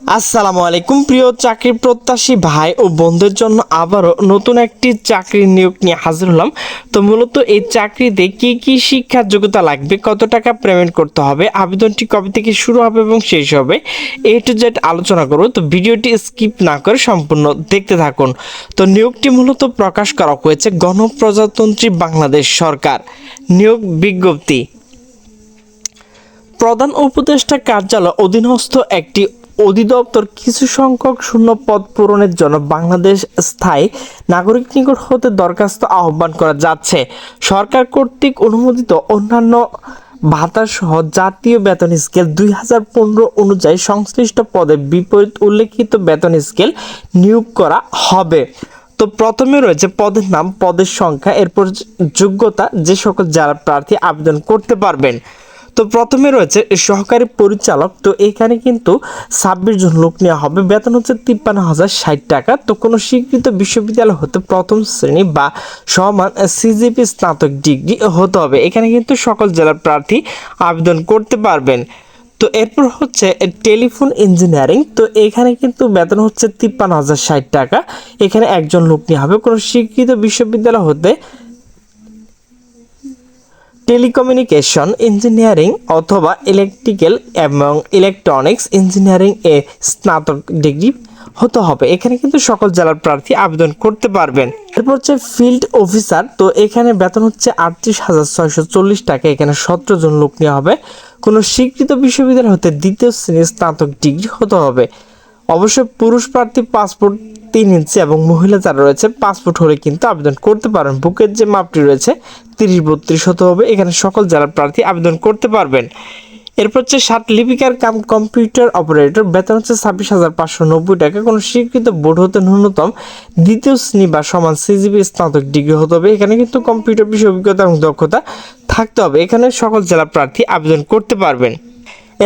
আসসালামু আলাইকুম, প্রিয় চাকরি প্রত্যাশী ভাই ও বন্ধুদের জন্য আবারও নতুন একটি চাকরির নিয়োগ নিয়ে হাজির হলাম। তো মূলত এই চাকরিতে কি কি শিক্ষার যোগ্যতা লাগবে, কত টাকা পেমেন্ট করতে হবে, আবেদনটি কবে থেকে শুরু হবে এবং শেষ হবে, এ টু জেড আলোচনা করব। তো ভিডিওটি স্কিপ না করে সম্পূর্ণ দেখতে থাকুন। তো নিয়োগটি মূলত প্রকাশ করা হয়েছে গণপ্রজাতন্ত্রী বাংলাদেশ সরকার। নিয়োগ বিজ্ঞপ্তি। প্রধান উপদেষ্টা কার্যালয় অধীনস্থ একটি অধিদপ্তর কিছু সংখ্যক শূন্য পদ পূরণের জন্য বাংলাদেশ স্থায়ী নাগরিক নিকট হতে দরখাস্ত আহ্বান করা যাচ্ছে। সরকার কর্তৃক অনুমোদিত অন্যান্য ভাতা সহ জাতীয় বেতন স্কেল দুই হাজার পনেরো অনুযায়ী সংশ্লিষ্ট পদে বিপরীত উল্লেখিত বেতন স্কেল নিয়োগ করা হবে। তো প্রথমে রয়েছে পদের নাম, পদের সংখ্যা, এরপর যোগ্যতা, যে সকল যারা প্রার্থী আবেদন করতে পারবেন। তো প্রথমে রয়েছে সহকারী পরিচালক। তো এখানে কিন্তু ছাব্বিশ জন লোক নেওয়া হবে। বেতন হচ্ছে তিপ্পান্ন হাজার ষাট টাকা। তো কোনো স্বীকৃত বিশ্ববিদ্যালয় হতে প্রথম শ্রেণি বা সমান সিজিপি স্নাতক ডিগ্রি হতে হবে। এখানে কিন্তু সকল জেলার প্রার্থী আবেদন করতে পারবেন। তো এরপর হচ্ছে টেলিফোন ইঞ্জিনিয়ারিং। তো এখানে কিন্তু বেতন হচ্ছে তিপ্পান্ন হাজার ষাট টাকা। এখানে একজন লোক নেওয়া হবে। কোনো স্বীকৃত বিশ্ববিদ্যালয় হতে টেলিকমিউনিকেশন ইঞ্জিনিয়ারিং অথবা ইলেকট্রিক্যাল এবং ইলেকট্রনিক্স ইঞ্জিনিয়ারিং এ স্নাতক ডিগ্রি হতে হবে। এখানে কিন্তু সকল জেলার প্রার্থী আবেদন করতে পারবেন। এরপর হচ্ছে ফিল্ড অফিসার। তো এখানে বেতন হচ্ছে আটত্রিশ হাজার ছয়শো চল্লিশ টাকা। এখানে সতেরো জন লোক নেওয়া হবে। কোনো স্বীকৃত বিশ্ববিদ্যালয় হতে দ্বিতীয় শ্রেণির স্নাতক ডিগ্রি হতে হবে। অবশ্য পুরুষ প্রার্থী পাসপোর্ট তিন ইঞ্চি এবং মহিলা যারা রয়েছে পাসপোর্ট হলে কিন্তু আবেদন করতে পারেন বুকের যে মাপটি রয়েছে, তিরিশ বত্রিশ হতে হবে। এখানে সকল জেলা প্রার্থী আবেদন করতে পারবেন। এরপর হচ্ছে ষাট লিপিকার কাম কম্পিউটার অপারেটর। বেতন হচ্ছে ছাব্বিশ হাজার পাঁচশো নব্বই টাকা। কোনো স্বীকৃত বোর্ড হতে ন্যূনতম দ্বিতীয় শ্রেণি বা সমান সিজিবি স্নাতক ডিগ্রি হতে হবে। এখানে কিন্তু কম্পিউটার বিষয় অভিজ্ঞতা এবং দক্ষতা থাকতে হবে। এখানে সকল জেলা প্রার্থী আবেদন করতে পারবেন।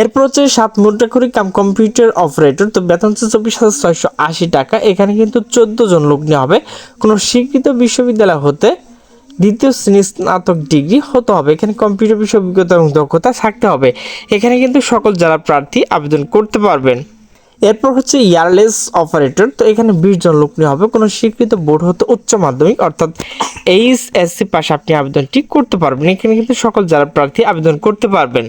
এরপর হচ্ছে সাত মুদ্রা করে কাম কম্পিউটার অপারেটর। তো বেতন হচ্ছে চব্বিশ হাজার ছয়শো আশি টাকা। এখানে কিন্তু চোদ্দ জন লোক নেওয়া হবে। কোনো স্বীকৃত বিশ্ববিদ্যালয় হতে দ্বিতীয় শ্রেণি স্নাতক ডিগ্রি হতে হবে। এখানে কম্পিউটার বিষয় অভিজ্ঞতা এবং দক্ষতা থাকতে হবে। এখানে কিন্তু সকল জেলা প্রার্থী আবেদন করতে পারবেন। এরপর হচ্ছে ইয়ারলেস অপারেটর। তো এখানে বিশ জন লোক নেওয়া হবে। কোনো স্বীকৃত বোর্ড হতে উচ্চ মাধ্যমিক অর্থাৎ এইচ এসসি পাশে আপনি আবেদনটি করতে পারবেন। এখানে কিন্তু সকল জেলা প্রার্থী আবেদন করতে পারবেন।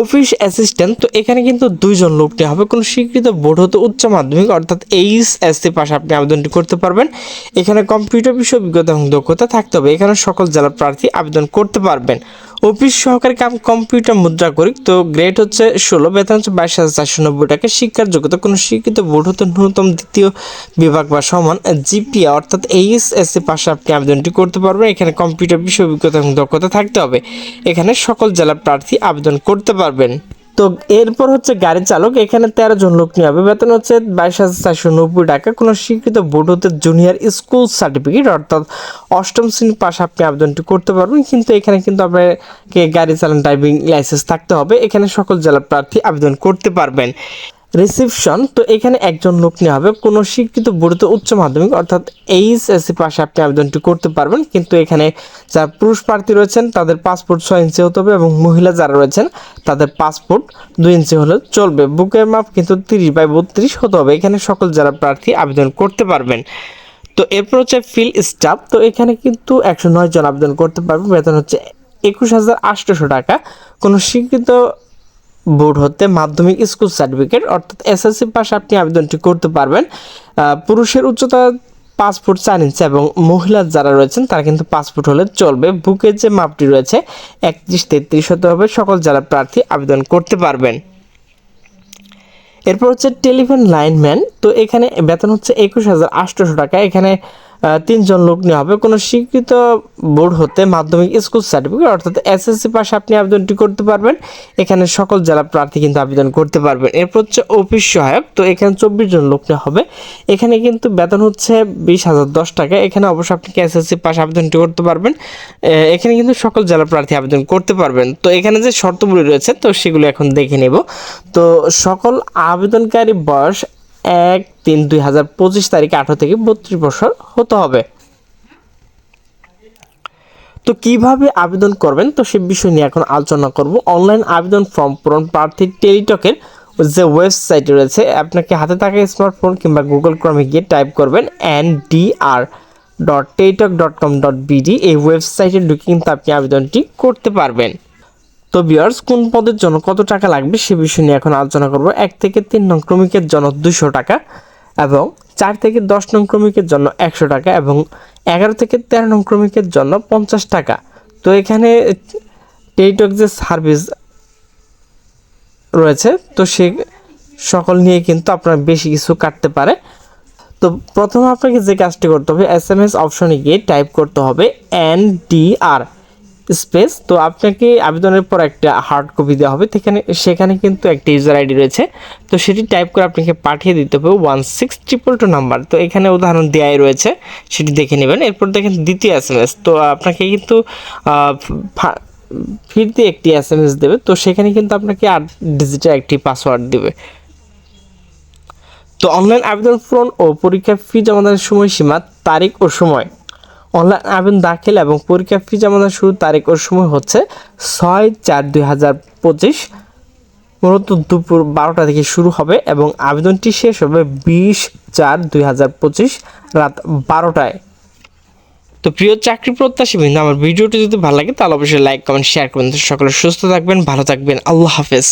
অফিস অ্যাসিস্ট্যান্ট তো এখানে কিন্তু দুইজন লোক নিয়ে হবে। কোনো স্বীকৃত বোর্ড হতো উচ্চ মাধ্যমিক, অর্থাৎ এইচ এসসি পাশে আপনি আবেদনটি করতে পারবেন। এখানে কম্পিউটার বিষয় অভিজ্ঞতা এবং দক্ষতা থাকতে হবে। এখানে সকল জেলার প্রার্থী আবেদন করতে পারবেন। অফিস সহকারী কাম কম্পিউটার মুদ্রা করি তো গ্রেড হচ্ছে ষোলো, বেতন হচ্ছে বাইশ হাজার চারশো নব্বই টাকা। শিক্ষার যোগ্যতা, কোনো শিক্ষিত বোর্ড হতে ন্যূনতম দ্বিতীয় বিভাগ বা সমান জিপিএ, অর্থাৎ এইচ এসসি পাশে আপনি আবেদনটি করতে পারবেন। এখানে কম্পিউটার বিষয় অভিজ্ঞতা এবং দক্ষতা থাকতে হবে। এখানে সকল জেলা প্রার্থী আবেদন করতে পারবেন। তো এরপর হচ্ছে গাড়ি চালক, এখানে তেরো জন লোক নিয়ে হবে। বেতন হচ্ছে বাইশ হাজার চারশো নব্বই টাকা। কোনো স্বীকৃত বোর্ড হতে জুনিয়র স্কুল সার্টিফিকেট অর্থাৎ অষ্টম শ্রেণির পাশে আপনি আবেদনটি করতে পারবেন। কিন্তু এখানে কিন্তু আপনাকে গাড়ি চালান ড্রাইভিং লাইসেন্স থাকতে হবে। এখানে সকল জেলা প্রার্থী আবেদন করতে পারবেন। রিসিপশন, তো এখানে একজন লোক নেওয়া হবে। কোনো শিক্ষিত বোর্ডতে উচ্চ মাধ্যমিক, অর্থাৎ এইচএসসি পাশে আপনি আবেদনটি করতে পারবেন। কিন্তু এখানে যারা পুরুষ প্রার্থী রয়েছেন, তাদের পাসপোর্ট ছয় ইঞ্চি হতে হবে এবং মহিলা যারা রয়েছেন, তাদের পাসপোর্ট দুই ইঞ্চি হলে চলবে। বুকের মাপ কিন্তু তিরিশ বাই বত্রিশ হতে হবে। এখানে সকল যারা প্রার্থী আবেদন করতে পারবেন। তো এরপর হচ্ছে ফিল স্টাফ তো এখানে কিন্তু একশো নয় জন আবেদন করতে পারবে। বেতন হচ্ছে একুশ হাজার আটশোশো টাকা। কোনো স্বীকৃত বোর্ড হতে মাধ্যমিক স্কুল সার্টিফিকেট, অর্থাৎ এসএসসি পাশে আপনি আবেদনটি করতে পারবেন। পুরুষের উচ্চতা পাসপোর্ট চার ইঞ্চি এবং মহিলা যারা রয়েছেন, তারা কিন্তু পাসপোর্ট হলে চলবে। বুকের যে মাপটি রয়েছে, একত্রিশ তেত্রিশ হতে হবে। সকল যারা প্রার্থী আবেদন করতে পারবেন। এরপর হচ্ছে টেলিফোন লাইনম্যান। তো এখানে বেতন হচ্ছে একুশ হাজার আটশোশো টাকা। এখানে তিনজন লোক নেওয়া হবে। কোনো স্বীকৃত বোর্ড হতে মাধ্যমিক স্কুল সার্টিফিকেট অর্থাৎ এসএসসি পাশে আপনি আবেদনটি করতে পারবেন। এখানে সকল জেলা প্রার্থী কিন্তু আবেদন করতে পারবেন। এরপর হচ্ছে অফিস সহায়ক। তো এখানে চব্বিশ জন লোক নেওয়া হবে। এখানে কিন্তু বেতন হচ্ছে বিশ হাজার দশ টাকা। এখানে অবশ্যই আপনি এসএসসি পাশে আবেদনটি করতে পারবেন? এখানে কিন্তু সকল জেলা প্রার্থী আবেদন করতে পারবেন। তো এখানে যে শর্তগুলি রয়েছে, তো সেগুলো এখন দেখে নেব। তো সকল আবেদনকারী বয়স এক তিন দুই হাজার পঁচিশ তারিখে আঠারো থেকে বত্রিশ বছর হতে হবে। তো কীভাবে আবেদন করবেন? তো সে বিষয় নিয়ে এখন আলোচনা করব। অনলাইন আবেদন ফর্ম পূরণ প্রার্থীর টেলিটকের যে ওয়েবসাইট রয়েছে, আপনাকে হাতে থাকা স্মার্টফোন কিংবা গুগল ক্রমে গিয়ে টাইপ করবেন N D R dot Teletalk dot com dot BD এই ওয়েবসাইটে ঢুকে কিন্তু আপনি আবেদনটি করতে পারবেন। তো বিয়ার্স কোন পদের জন্য কত টাকা লাগবে সে বিষয় নিয়ে এখন আলোচনা করব। এক থেকে তিন নং ক্রমিকের জন্য দুশো টাকা এবং চার থেকে দশ নং ক্রমিকের জন্য একশো টাকা এবং এগারো থেকে তেরো নং ক্রমিকের জন্য পঞ্চাশ টাকা। তো এখানে টেলিটক যে সার্ভিস রয়েছে, তো সে সকল নিয়ে কিন্তু আপনার বেশি কিছু কাটতে পারে। তো প্রথমে আপনাকে যে কাজটি করতে হবে এস এম এস অপশনে গিয়ে টাইপ করতে হবে এন ডি আর স্পেস তো আপনাকে আবেদনের পর একটা হার্ড কপি দেওয়া হবে। সেখানে সেখানে কিন্তু একটা ইউজার আইডি রয়েছে। তো সেটি টাইপ করে আপনাকে পাঠিয়ে দিতে হবে one six triple two number তো এখানে উদাহরণ দেওয়াই রয়েছে, সেটি দেখে নেবেন। এরপর দেখেন দ্বিতীয় এস এম এস তো আপনাকে কিন্তু ফিরতে একটি এস এম এস দেবে। তো সেখানে কিন্তু আপনাকে আট ডিজিটের একটি পাসওয়ার্ড দেবে। তো অনলাইন আবেদন পূরণ ও পরীক্ষার ফি জমাদানের সময়সীমা, তারিখ ও সময়। অনলাইন আবেদন দাখিল এবং পরীক্ষা ফি জমাদান শুরুর তারিখ ও সময় হচ্ছে ছয় চার দুই হাজার পঁচিশ। মূলত দুপুর বারোটা থেকে শুরু হবে এবং আবেদনটি শেষ হবে বিশ চার দুই হাজার পঁচিশ রাত বারোটায়। তো প্রিয় চাকরি প্রত্যাশী বিন্দু, আমার ভিডিওটি যদি ভালো লাগে তাহলে অবশ্যই লাইক কমেন্ট শেয়ার করবেন। সকলে সুস্থ থাকবেন, ভালো থাকবেন। আল্লাহ হাফেজ।